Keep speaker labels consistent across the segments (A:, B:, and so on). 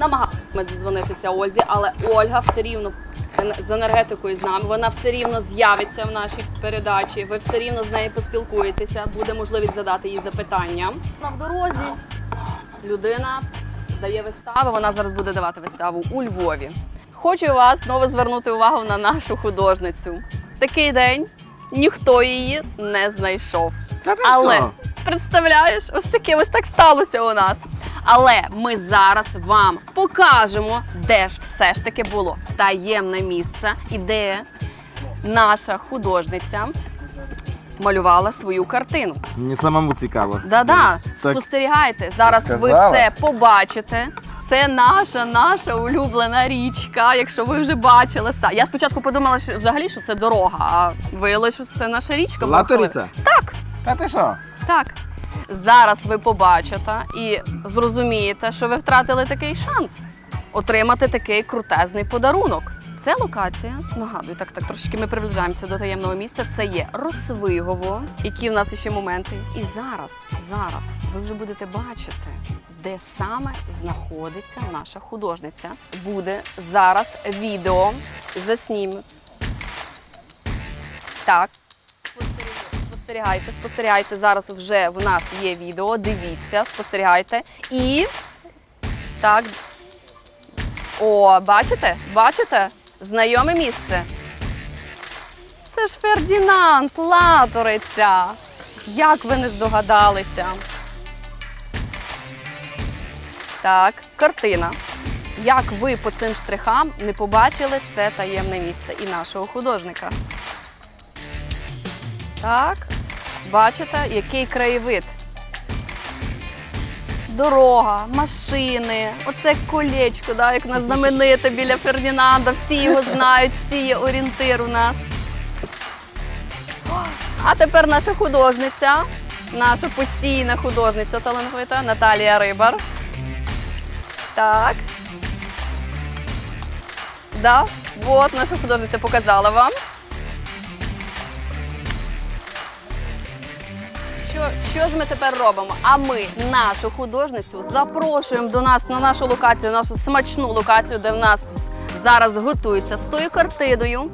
A: намагалися дзвонитися Ользі, але Ольга все рівно з енергетикою з нами. Вона все рівно з'явиться в нашій передачі. Ви все рівно з нею поспілкуєтеся. Буде можливість задати їй запитання. На в дорозі людина дає вистави. Вона зараз буде давати виставу у Львові. Хочу вас знову звернути увагу на нашу художницю. Такий день ніхто її не знайшов. Але представляєш, ось таке ось так сталося у нас. Але ми зараз вам покажемо, де ж все ж таки було таємне місце і де наша художниця малювала свою картину.
B: Мені самому цікаво.
A: Да-да,
B: Так
A: спостерігайте. Зараз ви
B: сказала.
A: все побачите. Це наша, наша улюблена річка. Якщо ви вже бачили, ста- я спочатку подумала, що взагалі що це дорога, а виявилося, що це наша річка.
B: Латориця?
A: Так.
B: Та ти що?
A: Так. Зараз ви побачите і зрозумієте, що ви втратили такий шанс отримати такий крутезний подарунок. Це локація, нагадую, так, так трошечки ми приближаємося до таємного місця. Це є Росвигово, які в нас ще моменти. І зараз, зараз ви вже будете бачити, де саме знаходиться наша художниця. Буде зараз відео заснімемо. Так. Спостерігайте, спостерігайте. Зараз вже в нас є відео. Дивіться, спостерігайте. І так. О, бачите? Бачите? Знайоме місце. Це ж Фердінанд, Латориця. Як ви не здогадалися? Так, картина. Як ви по цим штрихам не побачили це таємне місце і нашого художника? Так, бачите, який краєвид. Дорога, машини, оце колечко, да, як на знамените біля Фердінанда. Всі його знають, всі є орієнтир у нас. А тепер наша художниця, наша постійна художниця талановита Наталія Рибар. Так. Да, от наша художниця показала вам. Що, що ж ми тепер робимо? А ми нашу художницю запрошуємо до нас на нашу локацію, нашу смачну локацію, де в нас зараз готується з тою картиною.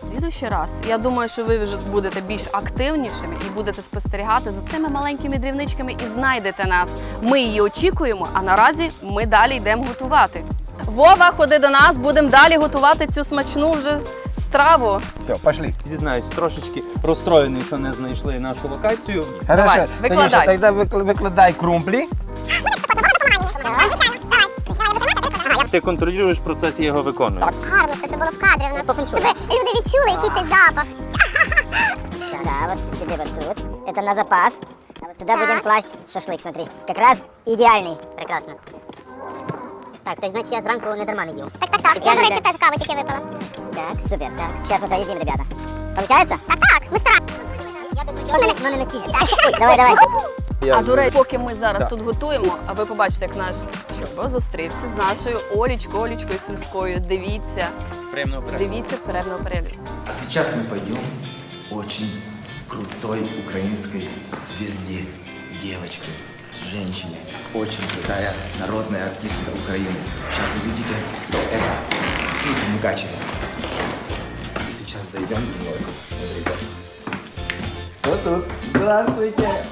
A: Слідуючий раз, я думаю, що ви вже будете більш активнішими і будете спостерігати за цими маленькими дрібничками і знайдете нас. Ми її очікуємо, а наразі ми далі йдемо готувати. Вова, ходи до нас, будемо далі готувати цю смачну вже страву.
B: Все, пошли.
C: Зізнаюсь, трошечки розстроєний, що не знайшли нашу локацію.
A: Давай,
B: Хорошо,
A: викладай.
B: Танюша, тоді викл- викладай крумплі.
C: Ти контролюєш процес і його виконуєш.
A: Так.
D: Гарно, все, щоб було в кадрі у нас, щоб люди відчули, який це запах.
E: Да, вот тебе вот тут. Это на запас. А вот сюда будем класть шашлык, смотри. Как раз идеальный. Прекрасно. Так, то есть, значит, я зранку не дарма не їв.
D: Так, так, так. Я, до речі, теж каву тільки випила.
E: Так, супер. Так, сейчас мы поедим, ребята. Получается?
D: Так, так, ми стараємося.
E: Я без нічого, но не настільки. Ой, давай, давай.
A: А до речі, поки ми зараз
C: Да.
A: тут готуємо, а ви побачите, як наш Чубо зустрівся з нашою Олічкою, Олічкою Сумською. Дивіться,
C: Приємного перегляду.
A: дивіться передного перегляду.
F: А сейчас мы пойдем очень крутой украинской звезде, девочке, женщине, очень крутая народная артистка Украины. Сейчас увидите, кто это. Тут в Мукачеве. И сейчас зайдем в него. Смотрите.
B: Кто тут? Здравствуйте.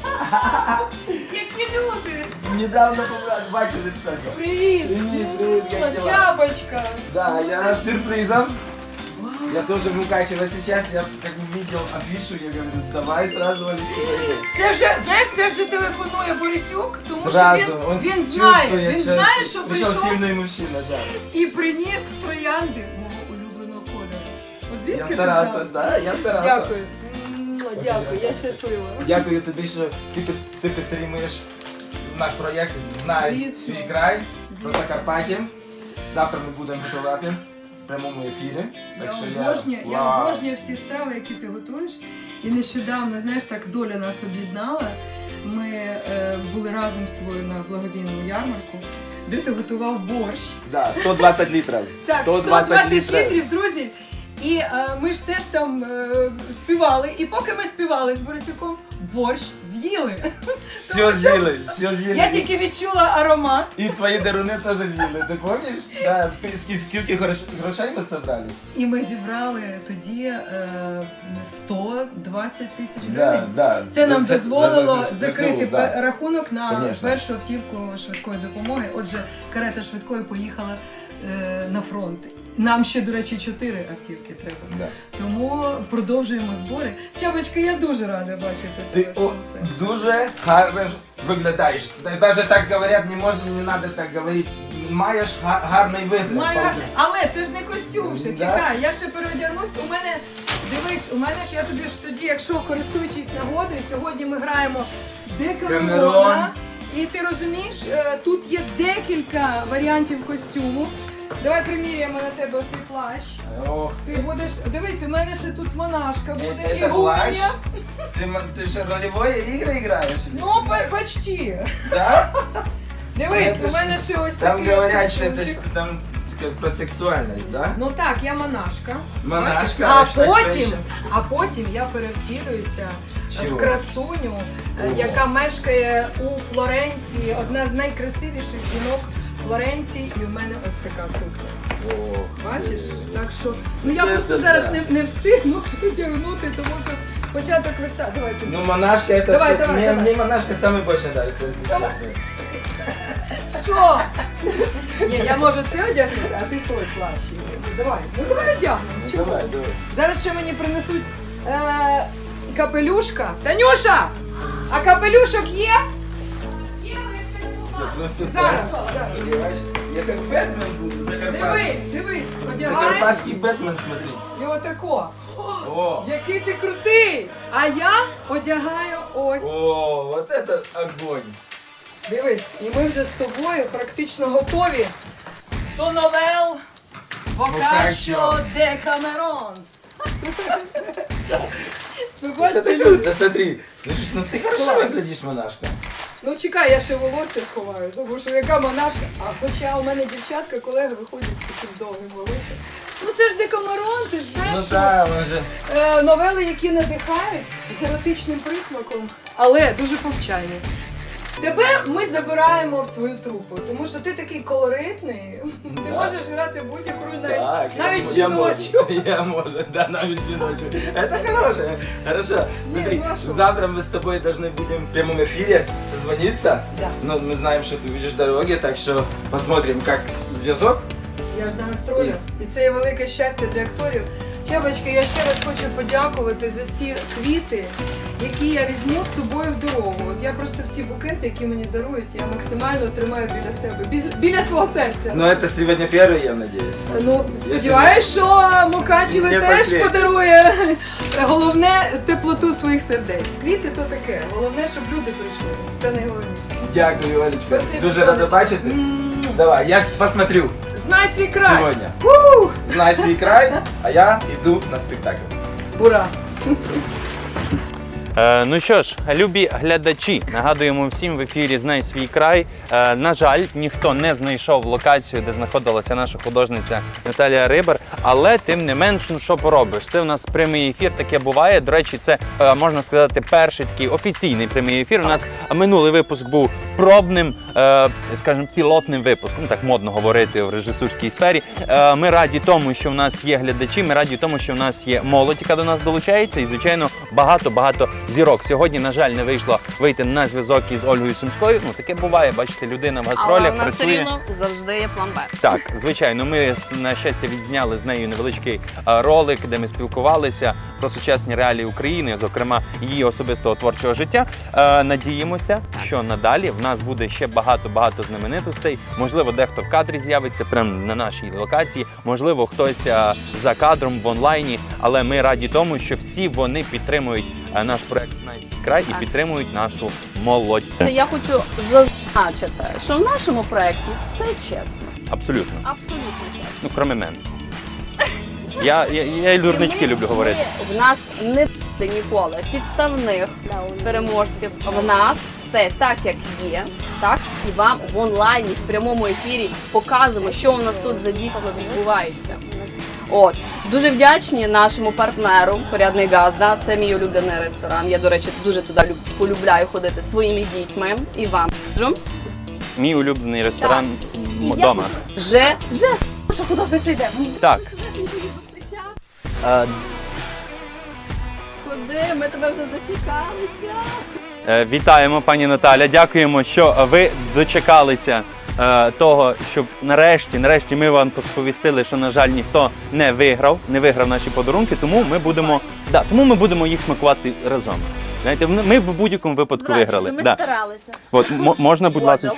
G: Які люди!
B: Недавно побра- бачили столько.
G: Привіт!
B: Привіт, привіт, як
G: О,
B: дела?
G: Чапочка!
B: Да, я с сюрпризом. Я тоже в Мукачево сейчас, я как бы видел афишу, я говорю, давай сразу, Олечка, поедем.
G: Це вже, знаєш, це вже телефонує Борисюк, тому
B: Сразу,
G: що
B: он
G: він, він знає, він
B: что
G: знає, що
B: пришел
G: прийшов
B: сильный мужчина, да.
G: і приніс троянди мого улюбленого кольору. От звідки
B: Я
G: ти
B: старався,
G: знав?
B: да, я старався.
G: Дякую. М, Дякую, я щаслива.
B: Дякую тобі, що ти, під- ти підтримуєш наш проєкт «Знай
G: Звісно.
B: свій край» про Закарпаття. Завтра ми будемо готувати прямому ефірі.
G: Я
B: Так що
G: обожнюю, я
B: Вау.
G: обожнюю всі страви, які ти готуєш. І нещодавно, знаєш, так доля нас об'єднала. Ми е, були разом з тобою на благодійному ярмарку, де ти готував борщ.
B: Да, 120 літрів.
G: Так, 120, літрів. друзі. І е, ми ж теж там е, співали. І поки ми співали з Борисюком, борщ з'їли.
B: Все з'їли, все з'їли.
G: Я тільки відчула аромат.
B: І твої даруни теж з'їли, ти пам'ятаєш? Да, ск- ск- скільки грош- грошей ми зібрали?
G: І ми зібрали тоді е, 120 тисяч гривень.
B: да.
G: Це нам дозволило
B: за- за- за
G: закрити пе- рахунок на
B: Конечно.
G: першу автівку швидкої допомоги. Отже, карета швидкої поїхала е, на фронт. Нам ще, до речі, чотири автівки треба.
B: Да.
G: Тому продовжуємо збори. Чабочка, я дуже рада бачити
B: Ти
G: тебе
B: о,
G: сонце.
B: дуже гарно виглядаєш. Даже так говорять, не можна, не треба так говорити. Маєш га- гарний вигляд.
G: Маю
B: Павло.
G: Але це ж не костюм ще.
B: Да.
G: Чекай, я ще переодягнусь. У мене дивись, у мене ж я тобі ж тоді, якщо користуючись нагодою, сьогодні ми граємо
B: Камерон.
G: Декамерона. І ти розумієш, е, тут є декілька варіантів костюму. Давай приміряємо на тебе оцей плащ.
B: Ох,
G: Ти будеш. Дивись, у мене ще тут монашка буде
B: е-
G: і
B: это плащ?
G: гуня.
B: Ти, м- ігри граєш? или
G: Ну, по- почти.
B: Да?
G: Дивись, у мене ще ось
B: Там
G: такий
B: говорять, що
G: костюмчик.
B: ж там про сексуальність, да?
G: Ну так, я монашка.
B: Монашка, а
G: а
B: ж так
G: потім, а потім я перевтілююся
B: Чого?
G: в красуню, е, яка мешкає у Флоренції, одна з найкрасивіших жінок Флоренції, і в мене ось така сукня.
B: Ох,
G: Бачиш? Так що, ну я
B: Це
G: просто
B: да.
G: зараз не, не встигну одягнути, тому що початок листа. Давайте.
B: Ну, монашка, это...
G: Давай,
B: это-
G: давай,
B: мне,
G: давай.
B: мне монашка самый больше нравится, если
G: Давай.
B: честно.
G: Що? Ні, я можу це одягнути, а ти той плащ. Давай, ну давай одягнемо.
B: Ну,
G: Чого?
B: давай, давай.
G: Зараз ще мені принесуть е, капелюшка. Танюша! А капелюшок є?
B: Я просто
G: Зараз,
B: так,
G: зараз.
B: понимаешь? Я как Бэтмен буду, закарпатский.
G: Дивись, дивись, одягаєш
B: Закарпатский Бэтмен, смотри.
G: і отако.
B: О,
G: Який ти крутий! А я одягаю ось.
B: о, вот это огонь.
G: Дивись, і ми вже з тобою практично готові до новел Бокаччо
B: Boccaccio.
G: де Камерон. Ви
B: Вот
G: бачите,
B: это
G: люди?
B: круто, смотри. Слышишь, ну ты хорошо
G: Класс.
B: выглядишь, монашка.
G: Ну чекай, я ще волосся сховаю, тому що яка монашка. А хоча у мене дівчатка, колеги виходять з таким довгим волоссям. Ну це ж Декамерон, ти ж знаєш,
B: Ну
G: що
B: да, он
G: е, новели, які надихають з еротичним присмаком, але дуже повчальні. Тебе ми забираємо в свою трупу, тому що ти такий колоритний, ти
B: Да.
G: можеш грати будь-яку роль навіть,
B: Так, я
G: навіть
B: мо- я
G: жіночу.
B: можу. Я можу, да, навіть жіночу. Это хорошее. Хорошо. Смотри,
G: ну а что?
B: завтра мы с тобой должны будем в прямом эфире созвониться.
G: Да.
B: Но мы знаем, что ты увидишь дороги, так что посмотрим, как зв'язок.
G: Я ж на гастролях. І це є велике щастя для акторів. Чабочки, я ще раз хочу подякувати за ці квіти, які я візьму з собою в дорогу. От я просто всі букети, які мені дарують, я максимально тримаю біля себе, біз- біля свого серця.
B: Но это сегодня первый, я надеюсь.
G: Ну, сподіваюсь, що Мукачеве
B: Не
G: теж
B: посліднє.
G: подарує головне теплоту своїх сердець. Квіти то таке. Головне, щоб люди прийшли. Це найголовніше.
B: Дякую, Олечка.
G: Спасибо,
B: Дуже рада
G: сонечко.
B: бачити.
G: М.
B: Давай, я посмотрю
G: Знай свій край.
B: сегодня.
G: Ух!
B: Знай свій край, а я иду на спектакль.
G: Ура!
C: Е, ну що ж, любі глядачі, нагадуємо всім в ефірі Знай свій край. Е, на жаль, ніхто не знайшов локацію, де знаходилася наша художниця Наталія Рибар. Але тим не менш, ну що поробиш? Це у нас прямий ефір, таке буває. До речі, це е, можна сказати перший такий офіційний прямий ефір. У нас минулий випуск був пробним, скажімо, пілотним випуском. Так модно говорити в режисурській сфері. Ми раді тому, що в нас є глядачі. Ми раді тому, що в нас є молодь, яка до нас долучається, і звичайно багато багато зірок. Сьогодні, на жаль, не вийшло вийти на зв'язок із Ольгою Сумською. Ну таке буває. Бачите, людина в гастролях
A: все
C: працює.
A: рівно завжди є план Б.
C: Так, звичайно, ми на щастя відзняли з нею невеличкий ролик, де ми спілкувалися про сучасні реалії України, зокрема її особистого творчого життя. Е, Надіємося, що надалі в нас буде ще багато багато знаменитостей. Можливо, дехто в кадрі з'явиться прямо на нашій локації. Можливо, хтось за кадром в онлайні. Але ми раді тому, що всі вони підтримують е, наш проект «Знай край і підтримують нашу молодь.
A: Я хочу зазначити, що в нашому проєкті все чесно.
C: Абсолютно.
A: Абсолютно чесно.
C: Ну, кроме мене. Я, я, я і дурнички
A: ми-
C: люблю говорити.
A: В нас не буде ніколи підставних переможців. В нас все так, як є, так і вам в онлайні, в прямому ефірі показуємо, що у нас тут за дійсно відбувається. От Дуже вдячні нашому партнеру Порядний Газда. Це мій улюблений ресторан. Я, до речі, дуже туди люб- полюбляю ходити своїми дітьми і вам.
C: Мій улюблений ресторан вдома.
A: Же, же. Що куди це йдемо?
C: Так.
A: Куди? Ми тебе вже зачекалися.
C: Е, Вітаємо, пані Наталя. Дякуємо, що ви дочекалися того, щоб нарешті, нарешті ми вам посповістили, що на жаль ніхто не виграв, не виграв наші подарунки. Тому ми будемо, да, тому ми будемо їх смакувати разом. Знаєте, ми ми в будь-якому випадку виграли.
H: Ми
C: Да.
H: старалися.
C: От м- можна, будь ласка.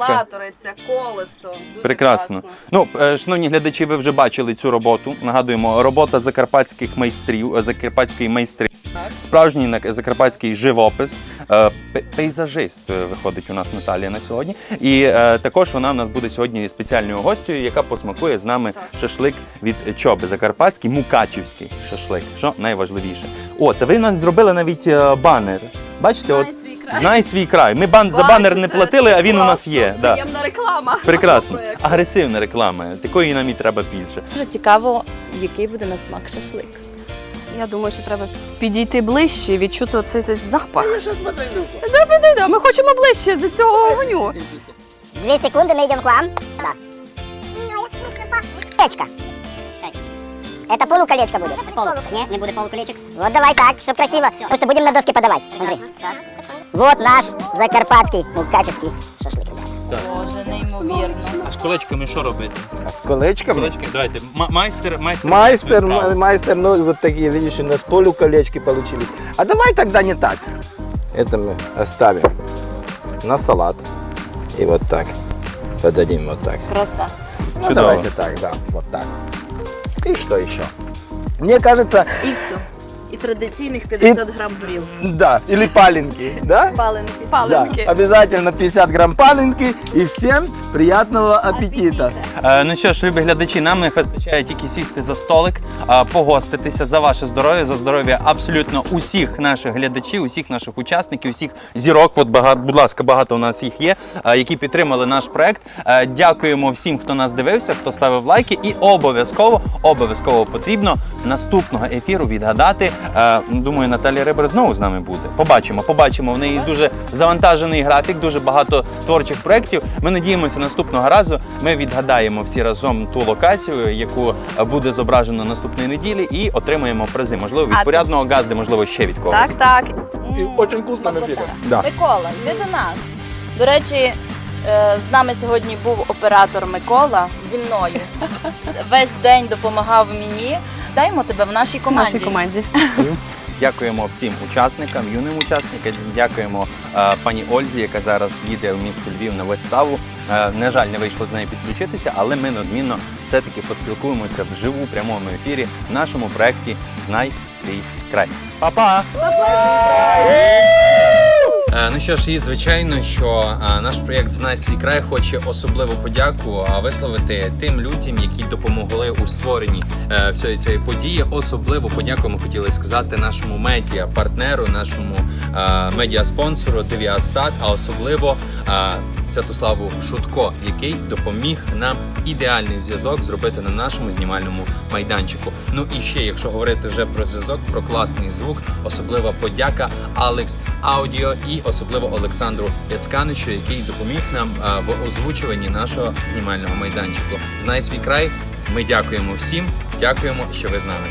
A: Це колесо. Дуже
C: Прекрасно.
A: класно.
C: Ну, е, шановні глядачі, ви вже бачили цю роботу. Нагадуємо, робота закарпатських майстрів, е, закарпатської майстри. Справжній закарпатський живопис, е, пейзажист е, виходить у нас Наталія на сьогодні. І е, також вона у нас буде сьогодні спеціальною гостю, яка посмакує з нами шашлик від чоби. Закарпатський, мукачівський шашлик, що найважливіше. О, та ви нам зробили навіть банер. Бачите, от знай свій край. Ми бан за банер не платили, а він у нас є. Да.
A: Приємна реклама.
C: Прекрасно. Агресивна реклама. Такої нам і треба більше.
H: Дуже цікаво, який буде на смак шашлик.
A: Я думаю, що треба підійти ближче і відчути оцей цей запах. Да, да, да, Ми хочемо ближче до цього вогню.
E: Две секунды, мы идем к вам. Да. Колечко. Это полуколечко будет?
D: Полу. Не, не буде полуколечек.
E: Вот давай так, чтобы красиво. Потому что будем на доске подавать. Смотри. Вот наш закарпатский, мукачевский шашлык, Ребята.
H: Боже, неймовірно.
C: А з колечками що робити?
B: А с колечками?
C: Колечки, давайте. М- майстер, майстер.
B: Майстер, ма- майстер, ну вот такие, видишь, у нас полуколечки получились. А давай тогда не так. Это мы оставим на салат. И вот так. Подадим вот так.
H: Краса.
B: Ну,
C: Чудово.
B: давайте так, да, вот так. И что еще? Мне кажется,
H: І все. І традиційних 50 грам брів.
B: да, или паленки, да?
H: Паленки.
A: Паленки.
B: Да, обязательно 50 грамм паленки и всем приятного аппетита.
C: Е, ну що ж, любі глядачі, нам не вистачає тільки сісти за столик, е, погоститися за ваше здоров'я, за здоров'я абсолютно усіх наших глядачів, усіх наших учасників, усіх зірок. От багато, будь ласка, багато у нас їх є, е, які підтримали наш проект. Е, Дякуємо всім, хто нас дивився, хто ставив лайки, і обов'язково, обов'язково потрібно наступного ефіру відгадати. Е, Думаю, Наталія Рибер знову з нами буде. Побачимо, побачимо. В неї дуже завантажений графік, дуже багато творчих проєктів. Ми надіємося, наступного разу ми відгадаємо всі разом ту локацію, яку буде зображено наступної неділі, і отримаємо призи. Можливо, від
A: А ти-
C: порядного газди, можливо, ще від когось.
A: Так, так.
B: очень вкусно на Да.
H: Микола, йди до нас. До речі, е, з нами сьогодні був оператор Микола зі мною. Весь день допомагав мені. Даємо тебе в нашій
A: В
H: команді.
A: нашій команді.
C: Дякуємо всім учасникам, юним учасникам. Дякуємо е, пані Ользі, яка зараз їде в місто Львів на виставу. Е, на жаль, не вийшло з нею підключитися, але ми неодмінно все-таки поспілкуємося вживу в прямому ефірі в нашому проєкті Знай свій край. Па-па! Е, Ну що ж, і звичайно, що е, наш проєкт Знай свій край хоче особливу подяку е, висловити тим людям, які допомогли у створенні е, всієї цієї події. Особливу подяку ми хотіли сказати нашому медіа партнеру, нашому е, медіа спонсору Девіасад, а особливо е, Святославу Шутко, який допоміг нам ідеальний зв'язок зробити на нашому знімальному майданчику. Ну і ще, якщо говорити вже про зв'язок, про класний звук, особлива подяка Алекс Аудіо і особливо Олександру Яцканичу, який допоміг нам в озвучуванні нашого знімального майданчику. Знай свій край. Ми дякуємо всім. Дякуємо, що ви з нами.